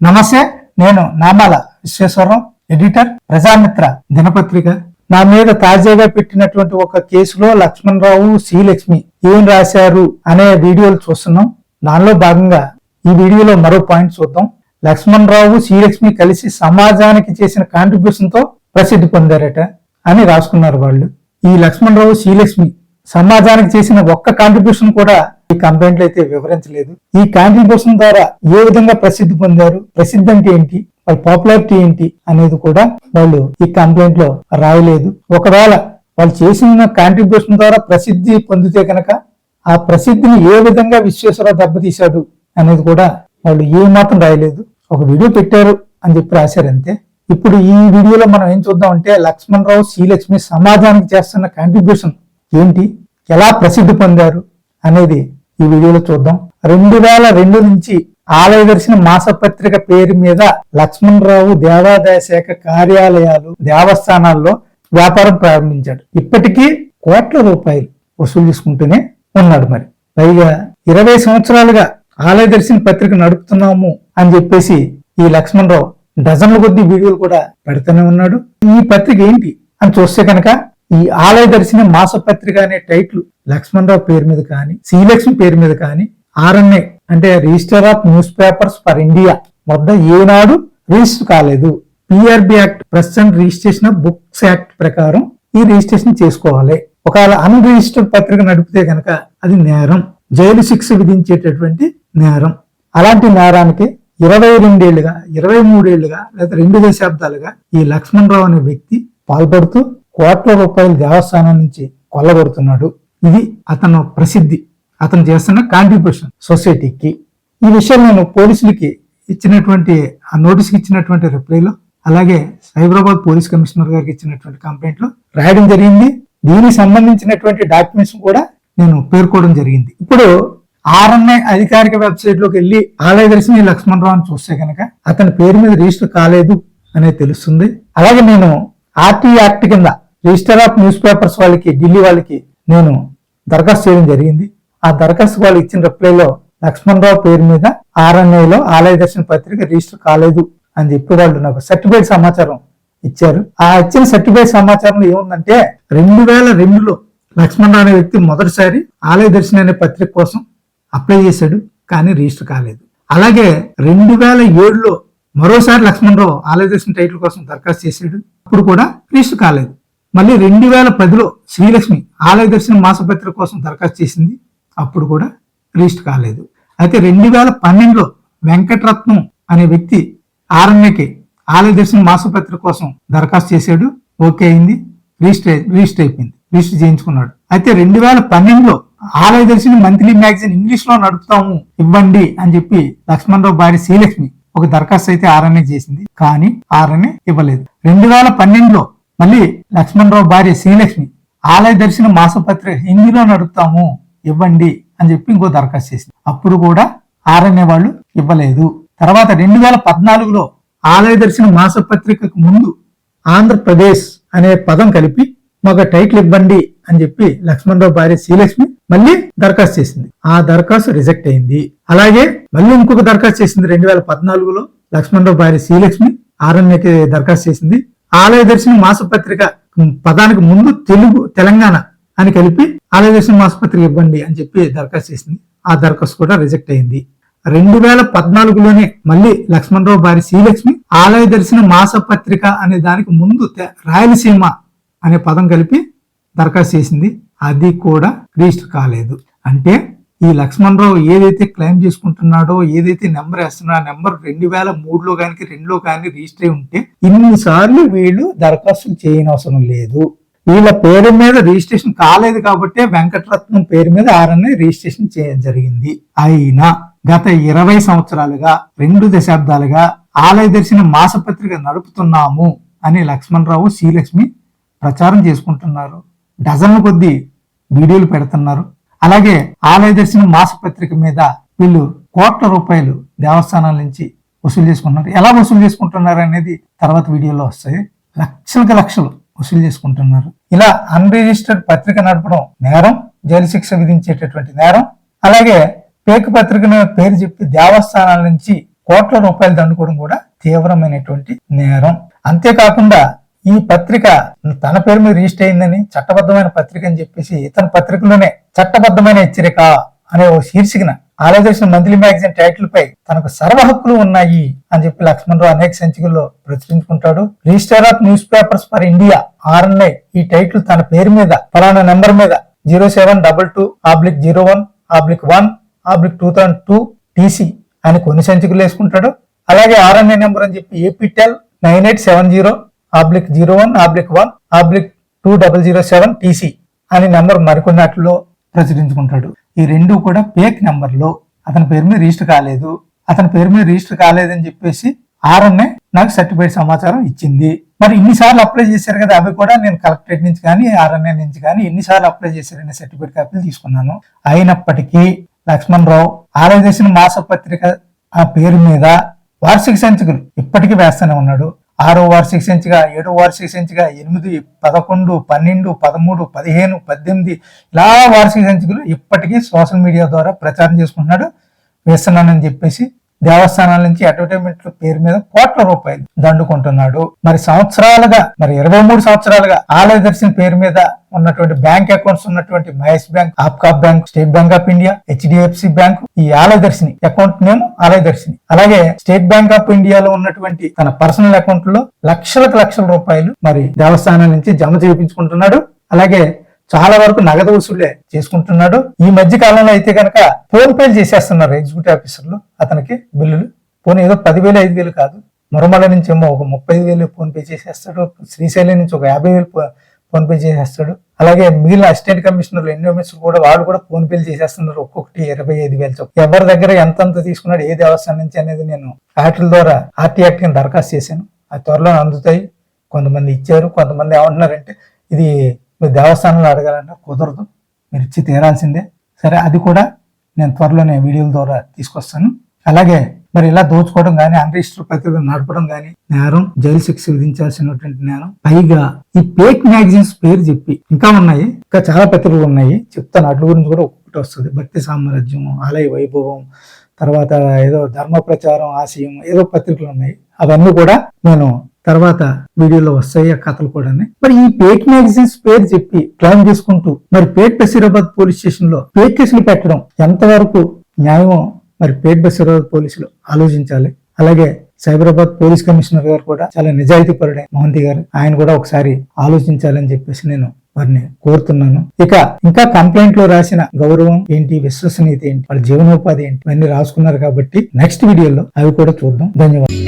నమస్తే నేను నామాల విశ్వేశ్వరరావు ఎడిటర్ ప్రజామిత్ర దినపత్రిక. నా మీద తాజాగా పెట్టినటువంటి ఒక కేసులో లక్ష్మణరావు శ్రీలక్ష్మి ఏం రాశారు అనే వీడియోలు చూస్తున్నాం. దానిలో భాగంగా ఈ వీడియోలో మరో పాయింట్ చూద్దాం. లక్ష్మణరావు శ్రీలక్ష్మి కలిసి సమాజానికి చేసిన కాంట్రిబ్యూషన్తో ప్రసిద్ధి పొందారట అని రాసుకున్నారు వాళ్ళు. ఈ లక్ష్మణరావు శ్రీలక్ష్మి సమాజానికి చేసిన ఒక్క కాంట్రిబ్యూషన్ కూడా ఈ కంప్లైంట్ అయితే వివరించలేదు. ఈ కాంట్రిబ్యూషన్ ద్వారా ఏ విధంగా ప్రసిద్ధి పొందారు ప్రసిద్ధి అంటే ఏంటి వాళ్ళ పాపులారిటీ ఏంటి అనేది కూడా వాళ్ళు ఈ కంప్లైంట్లో రాయలేదు. ఒకవేళ వాళ్ళు చేసిన కాంట్రిబ్యూషన్ ద్వారా ప్రసిద్ధి పొందితే కనుక ఆ ప్రసిద్ధిని ఏ విధంగా విశ్వేశ్వరరావు దెబ్బతీశాడు అనేది కూడా వాళ్ళు ఏ మాత్రం రాయలేదు. ఒక వీడియో పెట్టారు అని చెప్పి రాశారంతే. ఇప్పుడు ఈ వీడియోలో మనం ఏం చూద్దాం అంటే లక్ష్మణరావు శ్రీలక్ష్మి సమాజానికి చేస్తున్న కాంట్రిబ్యూషన్ ఏంటి? ఎలా ప్రసిద్ధి పొందారు అనేది ఈ వీడియోలో చూద్దాం. రెండు వేల రెండు నుంచి ఆలయ దర్శన మాసపత్రిక పేరు మీద లక్ష్మణరావు దేవాదాయ శాఖ కార్యాలయాలు దేవస్థానాల్లో వ్యాపారం ప్రారంభించాడు. ఇప్పటికీ కోట్ల రూపాయలు వసూలు చేసుకుంటూనే ఉన్నాడు మరి. పైగా ఇరవై సంవత్సరాలుగా ఆలయ దర్శన పత్రిక నడుపుతున్నాము అని చెప్పేసి ఈ లక్ష్మణరావు డజన్ల కొద్ది వీడియోలు కూడా పెడుతూనే ఉన్నాడు. ఈ పత్రిక ఏంటి అని చూస్తే కనుక ఈ ఆలయ దర్శనం మాసపత్రిక అనే టైటిల్ లక్ష్మణరావు పేరు మీద కానీ శ్రీలక్ష్మి పేరు మీద కానీ ఆర్ఎన్ఏ అంటే register of news papers for India. వద్ద ఏనాడు రిజిస్టర్ కాలేదు. PRB act press and registration of books act ప్రకారం ఈ రిజిస్ట్రేషన్ చేసుకోవాలి. ఒకవేళ అన్ రిజిస్టర్డ్ పత్రిక నడిపితే కనుక అది నేరం. జైలు శిక్ష విధించేటటువంటి నేరం. అలాంటి నేరానికి ఇరవై రెండేళ్ళుగా ఇరవై మూడేళ్ళుగా లేదా రెండు దశాబ్దాలుగా ఈ లక్ష్మణరావు అనే వ్యక్తి పాల్పడుతూ కోట్ల రూపాయల దేవస్థానం నుంచి కొల్లగొడుతున్నాడు. ఇది అతను ప్రసిద్ధి. అతను చేస్తున్న కాంట్రిబ్యూషన్ సొసైటీకి ఈ విషయం నేను పోలీసులకి ఇచ్చినటువంటి ఆ నోటీస్కి ఇచ్చినటువంటి రిప్లైలో అలాగే సైబరాబాద్ పోలీస్ కమిషనర్ గారికి ఇచ్చినటువంటి కంప్లైంట్లో రాయడం జరిగింది. దీనికి సంబంధించినటువంటి డాక్యుమెంట్స్ కూడా నేను పేర్కోవడం జరిగింది. ఇప్పుడు ఆర్ఎన్ఐ అధికారిక వెబ్సైట్లోకి వెళ్ళి ఆలయ దర్శని లక్ష్మణరావు అని చూస్తే కనుక అతని పేరు మీద రిజిస్టర్ కాలేదు అనేది తెలుస్తుంది. అలాగే నేను ఆర్టీ యాక్ట్ కింద రిజిస్టర్ ఆఫ్ న్యూస్ పేపర్స్ వాళ్ళకి ఢిల్లీ వాళ్ళకి నేను దరఖాస్తు చేయడం జరిగింది. ఆ దరఖాస్తు వాళ్ళు ఇచ్చిన రిప్లైలో లక్ష్మణరావు పేరు మీద ఆర్ఎన్ఐలో ఆలయ దర్శన పత్రిక రిజిస్టర్ కాలేదు అని చెప్పి వాళ్ళు నాకు సర్టిఫైడ్ సమాచారం ఇచ్చారు. ఆ ఇచ్చిన సర్టిఫైడ్ సమాచారంలో ఏముందంటే రెండు వేల రెండులో లక్ష్మణరావు అనే వ్యక్తి మొదటిసారి ఆలయ దర్శన అనే పత్రిక కోసం అప్లై చేశాడు కానీ రిజిస్టర్ కాలేదు. అలాగే రెండు వేల ఏడులో మరోసారి లక్ష్మణరావు ఆలయ దర్శన టైటిల్ కోసం దరఖాస్తు చేశాడు. అప్పుడు కూడా రిజిస్టర్ కాలేదు. మళ్ళీ రెండు వేల పదిలో శ్రీలక్ష్మి ఆలయ దర్శనం మాసపత్రిక కోసం దరఖాస్తు చేసింది. అప్పుడు కూడా రిజిస్టర్ కాలేదు. అయితే రెండు వేల పన్నెండులో వెంకటరత్నం అనే వ్యక్తి ఆరణ్యకి ఆలయ దర్శనం మాసపత్రిక కోసం దరఖాస్తు చేశాడు. ఓకే అయింది. రిజిస్టర్ రిజిస్టర్ అయిపోయింది. రిజిస్టర్ చేయించుకున్నాడు. అయితే రెండు వేల పన్నెండులో ఆలయ దర్శని మంత్లీ మ్యాగజైన్ ఇంగ్లీష్లో నడుపుతాము ఇవ్వండి అని చెప్పి లక్ష్మణరావు భార్య శ్రీలక్ష్మి ఒక దరఖాస్తు అయితే ఆర్ఎన్ఏ చేసింది. కానీ ఆర్ఎన్ఏ ఇవ్వలేదు. రెండు వేల పన్నెండులో మళ్ళీ లక్ష్మణరావు భార్య శ్రీలక్ష్మి ఆలయ దర్శన మాసపత్రిక హిందీలో నడుపుతాము ఇవ్వండి అని చెప్పి ఇంకో దరఖాస్తు చేసింది. అప్పుడు కూడా ఆర్ఎన్ఏ వాళ్ళు ఇవ్వలేదు. తర్వాత రెండు వేల పద్నాలుగులో ఆలయ దర్శన మాసపత్రికకు ముందు ఆంధ్రప్రదేశ్ అనే పదం కలిపి మాకు టైటిల్ ఇవ్వండి అని చెప్పి లక్ష్మణరావు భార్య శ్రీలక్ష్మి మళ్ళీ దరఖాస్తు చేసింది. ఆ దరఖాస్తు రిజెక్ట్ అయింది. అలాగే మళ్ళీ ఇంకొక దరఖాస్తు చేసింది రెండు వేల పద్నాలుగులో లక్ష్మణరావు భార్య శ్రీలక్ష్మి ఆర్ఎన్ఏకి దరఖాస్తు చేసింది. ఆలయ దర్శన మాసపత్రిక పదానికి ముందు తెలుగు తెలంగాణ అని కలిపి ఆలయ దర్శన మాసపత్రిక ఇవ్వండి అని చెప్పి దరఖాస్తు చేసింది. ఆ దరఖాస్తు కూడా రిజెక్ట్ అయింది. రెండు వేల పద్నాలుగులోనే మళ్ళీ లక్ష్మణరావు భార్య శ్రీలక్ష్మి ఆలయ దర్శన మాసపత్రిక అనే దానికి ముందు రాయలసీమ అనే పదం కలిపి దరఖాస్తు చేసింది. అది కూడా రిజిస్టర్ కాలేదు. అంటే ఈ లక్ష్మణరావు ఏదైతే క్లెయిమ్ చేసుకుంటున్నాడో ఏదైతే నెంబర్ వేస్తున్నాడో ఆ నెంబర్ రెండు వేల మూడులో కానీ రెండులో కానీ రిజిస్టర్ అయి ఉంటే ఇన్నిసార్లు వీళ్ళు దరఖాస్తులు చేయనవసరం లేదు. వీళ్ళ పేరు మీద రిజిస్ట్రేషన్ కాలేదు కాబట్టి వెంకటరత్నం పేరు మీద ఆర్ఎన్ఏ రిజిస్ట్రేషన్ చేయడం జరిగింది. అయినా గత ఇరవై సంవత్సరాలుగా రెండు దశాబ్దాలుగా ఆలయ దర్శన మాసపత్రిక నడుపుతున్నాము అని లక్ష్మణరావు శ్రీలక్ష్మి ప్రచారం చేసుకుంటున్నారు. డజన్ల కొద్ది వీడియోలు పెడుతున్నారు. అలాగే ఆలయ దర్శన మాసపత్రిక మీద వీళ్ళు కోట్ల రూపాయలు దేవస్థానాల నుంచి వసూలు చేసుకుంటున్నారు. ఎలా వసూలు చేసుకుంటున్నారు అనేది తర్వాత వీడియోలో వస్తాయి. లక్షలకు లక్షలు వసూలు చేసుకుంటున్నారు. ఇలా అన్రిజిస్టర్డ్ పత్రిక నడపడం నేరం జైలు శిక్ష విధించేటటువంటి నేరం అలాగే పేక పత్రికను పేరు చెప్పి దేవస్థానాల నుంచి కోట్ల రూపాయలు దండుకోవడం కూడా తీవ్రమైనటువంటి నేరం. అంతేకాకుండా ఈ పత్రిక తన పేరు మీద రిజిస్టర్ అయిందని చట్టబద్ధమైన పత్రిక అని చెప్పేసి ఇతని పత్రికలోనే చట్టబద్ధమైన హెచ్చరిక అనే ఓ శీర్షికన ఆలోచించిన మంత్లీ మ్యాగజైన్ టైటిల్ పై తనకు సర్వ హక్కులు ఉన్నాయి అని చెప్పి లక్ష్మణరావు అనేక సంచికల్లో ప్రచురించుకుంటాడు. Register of news papers for India RNI ఈ టైటిల్ తన పేరు మీద ఫలానా నెంబర్ మీద zero seven double two oblique zero one oblique one oblique two thousand two TC అని కొన్ని సంచికలు వేసుకుంటాడు. అలాగే ఆర్ఎన్ఐ నెంబర్ అని చెప్పి ఏపీటెల్ nine eight seven zero oblique zero one oblique one oblique two double zero seven TC అని number మరికొన్నట్లో ప్రచురించుకుంటాడు. ఈ రెండు కూడా పేక్ నెంబర్లో అతని పేరు మీద రిజిస్టర్ కాలేదు. అతని పేరు మీద రిజిస్టర్ కాలేదని చెప్పేసి ఆర్ఎన్ఏ నాకు సర్టిఫైడ్ సమాచారం ఇచ్చింది. మరి ఇన్నిసార్లు అప్లై చేశారు కదా అవి కూడా నేను కలెక్టరేట్ నుంచి కానీ ఆర్ఎన్ఏ నుంచి కానీ ఎన్నిసార్లు అప్లై చేశారనే సర్టిఫికేట్ కాపీలు తీసుకున్నాను. అయినప్పటికీ లక్ష్మణ్ రావు ఆలయ చేసిన మాసపత్రిక ఆ పేరు మీద వార్షిక సంచికలు ఇప్పటికీ వేస్తూనే ఉన్నాడు. ఆరో వార్షిక ఇంచ్గా ఏడో వార్షిక ఇంచ్గా ఎనిమిది పదకొండు పన్నెండు పదమూడు పదిహేను పద్దెనిమిది ఇలా వార్షిక సంచికలు ఇప్పటికీ సోషల్ మీడియా ద్వారా ప్రచారం చేసుకుంటున్నాడు వేస్తున్నానని చెప్పేసి దేవస్థానాల నుంచి అడ్వర్టైజ్మెంట్ పేరు మీద కోట్ల రూపాయలు దండుకుంటున్నాడు. మరి సంవత్సరాలుగా మరి ఇరవై మూడు సంవత్సరాలుగా ఆలయ దర్శన పేరు మీద ఉన్నటువంటి బ్యాంక్ అకౌంట్స్ ఉన్నటువంటి Mahesh bank APCOB bank state bank of India HDFC bank ఈ ఆలయ దర్శిని అకౌంట్ నేమ్ ఆలయ దర్శిని. అలాగే స్టేట్ బ్యాంక్ ఆఫ్ ఇండియాలో ఉన్నటువంటి తన పర్సనల్ అకౌంట్లో లక్షలకు లక్షల రూపాయలు మరి దేవస్థానం నుంచి జమ చేయించుకుంటున్నాడు. అలాగే చాలా వరకు నగదు వసూలే చేసుకుంటున్నాడు. ఈ మధ్య కాలంలో అయితే కనుక ఫోన్ పేలు చేసేస్తున్నారు ఎగ్జిక్యూటివ్ ఆఫీసర్లు. అతనికి బిల్లులు. పోనీ ఏదో పదివేలు ఐదు వేలు కాదు. మురమల నుంచి ఏమో ఒక ముప్పై వేలు ఫోన్ పే చేసేస్తాడు. శ్రీశైలం నుంచి ఒక యాభై వేలు ఫోన్ పే చేసేస్తాడు. అలాగే మిగిలిన అసిస్టెంట్ కమిషనర్లు ఎన్నో మినిస్టర్ కూడా వాళ్ళు కూడా ఫోన్ పేలు చేసేస్తున్నారు. ఒక్కొక్కటి ఇరవై ఐదు వేలు చొప్పున. ఎవరి దగ్గర ఎంతంత తీసుకున్నాడు ఏ దేవస్థానం నుంచి అనేది నేను ఆటల ద్వారా ఆర్టీ యాక్ట్ కింద దరఖాస్తు చేశాను. ఆ త్వరలో అందుతాయి. కొంతమంది ఇచ్చారు కొంతమంది ఏమంటున్నారంటే ఇది మీరు దేవస్థానంలో అడగాలంటే కుదరదు. మీరు ఇచ్చి తీరాల్సిందే. సరే అది కూడా నేను త్వరలోనే వీడియోల ద్వారా తీసుకొస్తాను. అలాగే మరి ఇలా దోచుకోవడం కానీ అన్రిజిస్టర్ పత్రికలు నడపడం కానీ నేరం జైలు శిక్ష విధించాల్సినటువంటి నేరం పైగా ఈ పేక్ మ్యాగజైన్స్ పేరు చెప్పి ఇంకా ఉన్నాయి ఇంకా చాలా పత్రికలు ఉన్నాయి. చెప్తాను వాటి గురించి కూడా ఒక్కొక్కటి వస్తుంది. భక్తి సామ్రాజ్యం ఆలయ వైభవం తర్వాత ఏదో ధర్మ ప్రచారం ఆశయం ఏదో పత్రికలు ఉన్నాయి. అవన్నీ కూడా నేను తర్వాత వీడియోలో వస్తాయి ఆ కథలు కూడా మరి ఈ పేట్ మ్యాగజైన్స్ పేరు చెప్పి క్లైమ్ చేసుకుంటూ మరి పేట్ బసీరాబాద్ పోలీస్ స్టేషన్లో పేట్ కేసులు పెట్టడం ఎంతవరకు న్యాయమో మరి పేట్ బసీరాబాద్ పోలీసులు ఆలోచించాలి. అలాగే సైబరాబాద్ పోలీస్ కమిషనర్ గారు కూడా చాలా నిజాయితీ పరుడే మోహంతి గారు. ఆయన కూడా ఒకసారి ఆలోచించాలని చెప్పేసి నేను వారిని కోరుతున్నాను. ఇక ఇంకా కంప్లైంట్లో రాసిన గౌరవం ఏంటి విశ్వసనీయత ఏంటి వాళ్ళ జీవనోపాధి ఏంటి ఇవన్నీ రాసుకున్నారు కాబట్టి నెక్స్ట్ వీడియోలో అవి కూడా చూద్దాం. ధన్యవాదాలు.